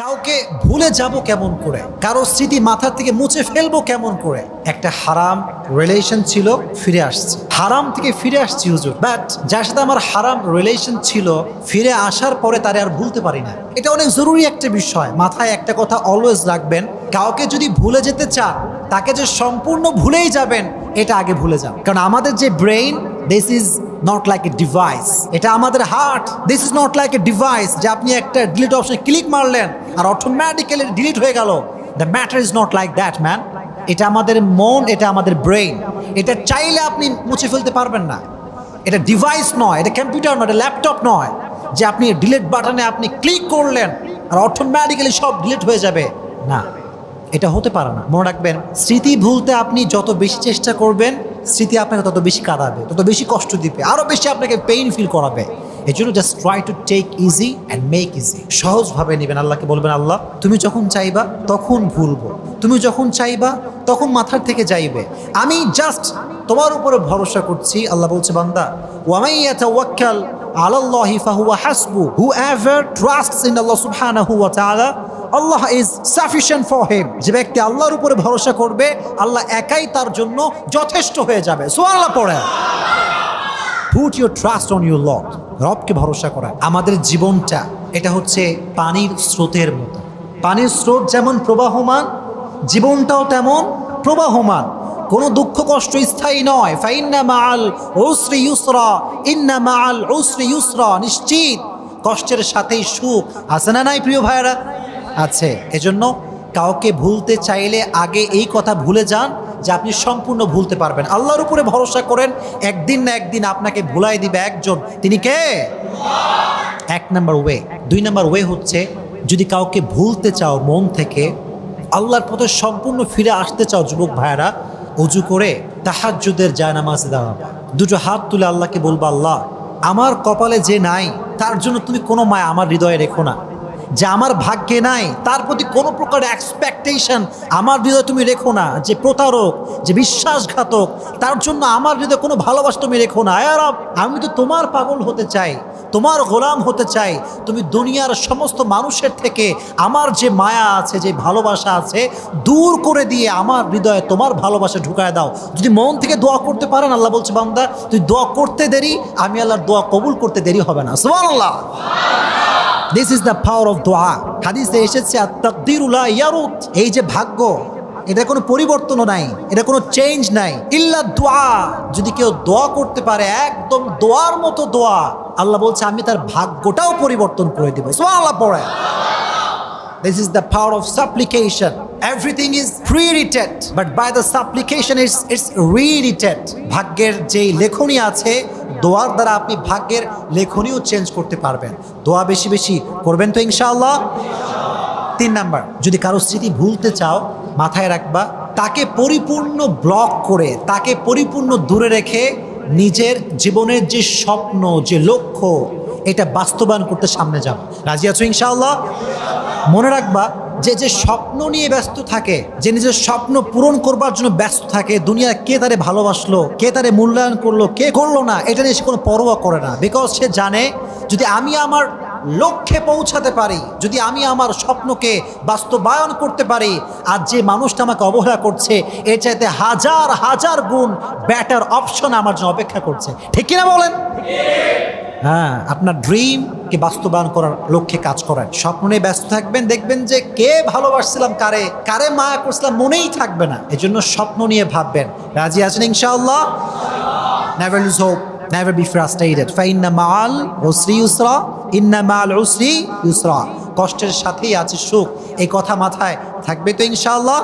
কাউকে ভুলে যাব কেমন করে? কারও স্মৃতি মাথা থেকে মুছে ফেলব কেমন করে? একটা হারাম রিলেশন ছিল, ফিরে আসছে। হারাম থেকে ফিরে আসছি, হুজুর। বাট যার সাথে আমার হারাম রিলেশন ছিল, ফিরে আসার পরে তারে আর ভুলতে পারি না। এটা অনেক জরুরি একটা বিষয়। মাথায় একটা কথা অলওয়েজ রাখবেন, কাউকে যদি ভুলে যেতে চান, তাকে যে সম্পূর্ণ ভুলেই যাবেন, এটা আগে ভুলে যান। কারণ আমাদের যে brain this is not like a device এটা আমাদের heart this is not like a device যে আপনি একটা ডিলিট অপশনে ক্লিক মারলেন আর অটোমেটিক্যালি ডিলিট হয়ে গেল। The matter is not like that man এটা আমাদের মন, এটা আমাদের ব্রেইন এটা চাইলে আপনি মুছে ফেলতে পারবেন না। এটা ডিভাইস নয়, এটা কম্পিউটার নয়, এটা ল্যাপটপ নয়। যে আপনি ডিলিট বাটনে আপনি ক্লিক করলেন আর অটোমেটিক্যালি সব ডিলিট হয়ে যাবে। না, এটা হতে পারে না। মনে রাখবেন, স্মৃতি ভুলতে আপনি যত বেশি চেষ্টা করবেন, স্মৃতি আপনাকে তত বেশি কাঁদাবে, তত বেশি কষ্ট দিবে আরও বেশি আপনাকে পেইন ফিল করাবে। এই জন্য just try to take easy and make easy সহজভাবে নেবেন, আল্লাহকে বলবেন, আল্লাহ, তুমি যখন চাইবা তখন ভুলবো। তুমি যখন চাইবা তখন মাথার থেকে যাইবে। আমি জাস্ট তোমার উপরে ভরসা করছি। আল্লাহ বলছে, বান্দা ওয়ামাইয়া তাওয়াক্কাল আলাল্লাহি ফাহুয়া হাসবু। Whoever trusts in Allah subhanahu wa ta'ala Allah is sufficient for him যে ব্যক্তি আল্লাহর উপরে ভরসা করবে, আল্লাহ একাই তার জন্য যথেষ্ট হয়ে যাবে। সুবহানাল্লাহ পড়ে put your trust on your lord রবকে ভরসা করা। আমাদের জীবনটা, এটা হচ্ছে পানির স্রোতের মতো। পানির স্রোত যেমন প্রবাহমান, জীবনটাও তেমন প্রবাহমান। কোনো দুঃখ কষ্ট স্থায়ী নয়। ফাইন্না মাল ওসরি ইউসরা, ইন্না মাল ওসরি ইউসরা, নিশ্চিত। কষ্টের সাথেই সুখ। আছে না নাই, প্রিয় ভাইয়েরা? আছে। এজন্য কাউকে ভুলতে চাইলে আগে এই কথা ভুলে যান। যে আপনি সম্পূর্ণ ভুলতে পারবেন। আল্লাহর উপরে ভরসা করেন, একদিন না একদিন আপনাকে ভুলাই দিবে একজন। তিনি কে? এক নাম্বার ওয়ে। দুই নাম্বার ওয়ে হচ্ছে, যদি কাউকে ভুলতে চাও মন থেকে, আল্লাহর পথে সম্পূর্ণ ফিরে আসতে চাও যুবক ভাইয়েরা, অজু করে তাহাজ্জুদের জায়নামাজে দাঁড়াবা দুটো হাত তুলে আল্লাহকে বলবা, আল্লাহ, আমার কপালে যে নাই, তার জন্য তুমি কোনো মায়া আমার হৃদয়ে রেখো না। যে আমার ভাগ্যে নাই, তার প্রতি কোনো প্রকার এক্সপেকটেশন আমার হৃদয়ে তুমি রেখো না, যে প্রতারক, যে বিশ্বাসঘাতক, তার জন্য আমার হৃদয়ে কোনো ভালোবাসা তুমি রেখো না। আয়ার আমি তো তোমার পাগল হতে চাই, তোমার গোলাম হতে চাই। তুমি দুনিয়ার সমস্ত মানুষের থেকে আমার যে মায়া আছে, যে ভালোবাসা আছে, দূর করে দিয়ে আমার হৃদয়ে তোমার ভালোবাসা ঢুকায় দাও। যদি মন থেকে দোয়া করতে পারেন, আল্লাহ বলছে, বান্দা তুই দোয়া করতে দেরি, আমি আল্লাহর দোয়া কবুল করতে দেরি হবে না। সুবহানাল্লাহ। This is the power of দোয়া হাদিসে এসেছে ইয়ারুত এই যে ভাগ্য, এটা কোনো পরিবর্তনও নাই, এটা কোনো চেঞ্জ নাই। ইল্লা দোয়া, যদি কেউ দোয়া করতে পারে, একদম দোয়ার মতো দোয়া, আল্লাহ বলছে, আমি তার ভাগ্যটাও পরিবর্তন করে দিব। আল্লাহ পড়ে। This is the power of supplication. Everything is pre-written, but by the supplication it's, it's re-written. ভাগ্যের যেই লেখনী আছে দোয়ার দ্বারা আপনি ভাগ্যের লেখনীও চেঞ্জ করতে পারবেন দোয়া বেশি বেশি করবেন তো ইনশাআল্লাহ তিন নাম্বার যদি কারও স্মৃতি ভুলতে চাও মাথায় রাখবা তাকে পরিপূর্ণ ব্লক করে তাকে পরিপূর্ণ দূরে রেখে নিজের জীবনের যে স্বপ্ন যে লক্ষ্য এটা বাস্তবায়ন করতে সামনে যাব। রাজি আছো ইনশাআল্লাহ? মনে রাখবা, যে যে স্বপ্ন নিয়ে ব্যস্ত থাকে, যে নিজের স্বপ্ন পূরণ করবার জন্য ব্যস্ত থাকে দুনিয়া কে তারে ভালোবাসলো, কে তারে মূল্যায়ন করল, কে করল না, এটা নিয়ে সে কোনো পরোয়া করে না। বিকজ সে জানে, যদি আমি আমার লক্ষ্যে পৌঁছাতে পারি, যদি আমি আমার স্বপ্নকে বাস্তবায়ন করতে পারি, আর যে মানুষটা আমাকে অবহেলা করছে, এর চাইতে হাজার হাজার গুণ ব্যাটার অপশন আমার জন্য অপেক্ষা করছে। ঠিক কিনা বলেন? হ্যাঁ আপনার ড্রিমকে বাস্তবায়ন করার লক্ষ্যে কাজ করেন। স্বপ্ন নিয়ে ব্যস্ত থাকবেন, দেখবেন যে কে ভালোবাসছিলাম, কারে কারে মায়া করছিলাম মনেই থাকবে না। এজন্য স্বপ্ন নিয়ে ভাববেন। রাজি আছেন ইনশাআল্লাহ? Never lose hope never be frustrated ফাইন্না মাল উসরি ইউসরা, ইন্না মাল উসরি ইউসরা। কষ্টের সাথেই আছে সুখ, এই কথা মাথায় থাকবে তো ইনশাআল্লাহ?